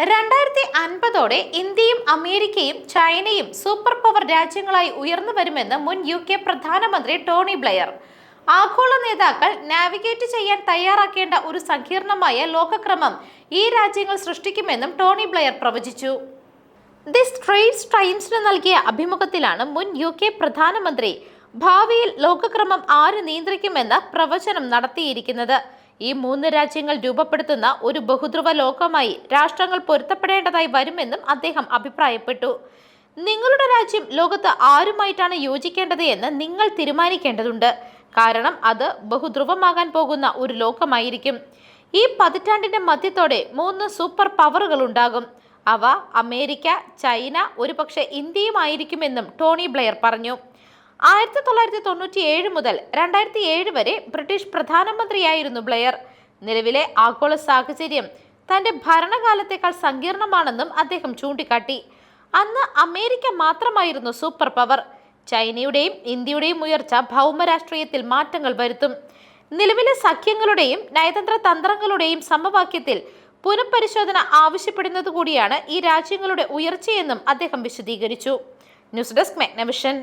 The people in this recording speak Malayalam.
രണ്ടായിരത്തി അൻപതോടെ ഇന്ത്യയും അമേരിക്കയും ചൈനയും സൂപ്പർ പവർ രാജ്യങ്ങളായി ഉയർന്നു വരുമെന്ന് മുൻ യു കെ പ്രധാനമന്ത്രി ടോണി ബ്ലെയർ. ആഗോള നേതാക്കൾ നാവിഗേറ്റ് ചെയ്യാൻ തയ്യാറാക്കേണ്ട ഒരു സങ്കീർണമായ ലോകക്രമം ഈ രാജ്യങ്ങൾ സൃഷ്ടിക്കുമെന്നും ടോണി ബ്ലെയർ പ്രവചിച്ചു. ദി സ്ട്രേറ്റ്സ് ടൈംസിന് നൽകിയ അഭിമുഖത്തിലാണ് മുൻ യു കെ പ്രധാനമന്ത്രി ഭാവിയിൽ ലോകക്രമം ആര് നിയന്ത്രിക്കുമെന്ന പ്രവചനം നടത്തിയിരിക്കുന്നത്. ഈ മൂന്ന് രാജ്യങ്ങൾ രൂപപ്പെടുത്തുന്ന ഒരു ബഹുധ്രുവ ലോകമായി രാഷ്ട്രങ്ങൾ പൊരുത്തപ്പെടേണ്ടതായി വരുമെന്നും അദ്ദേഹം അഭിപ്രായപ്പെട്ടു. നിങ്ങളുടെ രാജ്യം ലോകത്ത് ആരുമായിട്ടാണ് യോജിക്കേണ്ടത് എന്ന് നിങ്ങൾ തീരുമാനിക്കേണ്ടതുണ്ട്. കാരണം അത് ബഹുധ്രുവമാകാൻ പോകുന്ന ഒരു ലോകമായിരിക്കും. ഈ പതിറ്റാണ്ടിന്റെ മധ്യത്തോടെ മൂന്ന് സൂപ്പർ പവറുകൾ ഉണ്ടാകും. അവ അമേരിക്ക ചൈന ഒരുപക്ഷെ ഇന്ത്യയുമായിരിക്കുമെന്നും ടോണി ബ്ലെയർ പറഞ്ഞു. ആയിരത്തി തൊള്ളായിരത്തി തൊണ്ണൂറ്റി ഏഴ് മുതൽ രണ്ടായിരത്തി ഏഴ് വരെ ബ്രിട്ടീഷ് പ്രധാനമന്ത്രിയായിരുന്നു ബ്ലെയർ. നിലവിലെ ആഗോള സാഹചര്യം തന്റെ ഭരണകാലത്തേക്കാൾ സങ്കീർണമാണെന്നും അദ്ദേഹം ചൂണ്ടിക്കാട്ടി. അന്ന് അമേരിക്ക മാത്രമായിരുന്നു സൂപ്പർ പവർ. ചൈനയുടെയും ഇന്ത്യയുടെയും ഉയർച്ച ഭൗമരാഷ്ട്രീയത്തിൽ മാറ്റങ്ങൾ വരുത്തും. നിലവിലെ സഖ്യങ്ങളുടെയും നയതന്ത്ര തന്ത്രങ്ങളുടെയും സമവാക്യത്തിൽ പുനഃപരിശോധന ആവശ്യപ്പെടുന്നത് കൂടിയാണ് ഈ രാജ്യങ്ങളുടെ ഉയർച്ചയെന്നും അദ്ദേഹം വിശദീകരിച്ചു. News desk മെഗ്നവിഷൻ.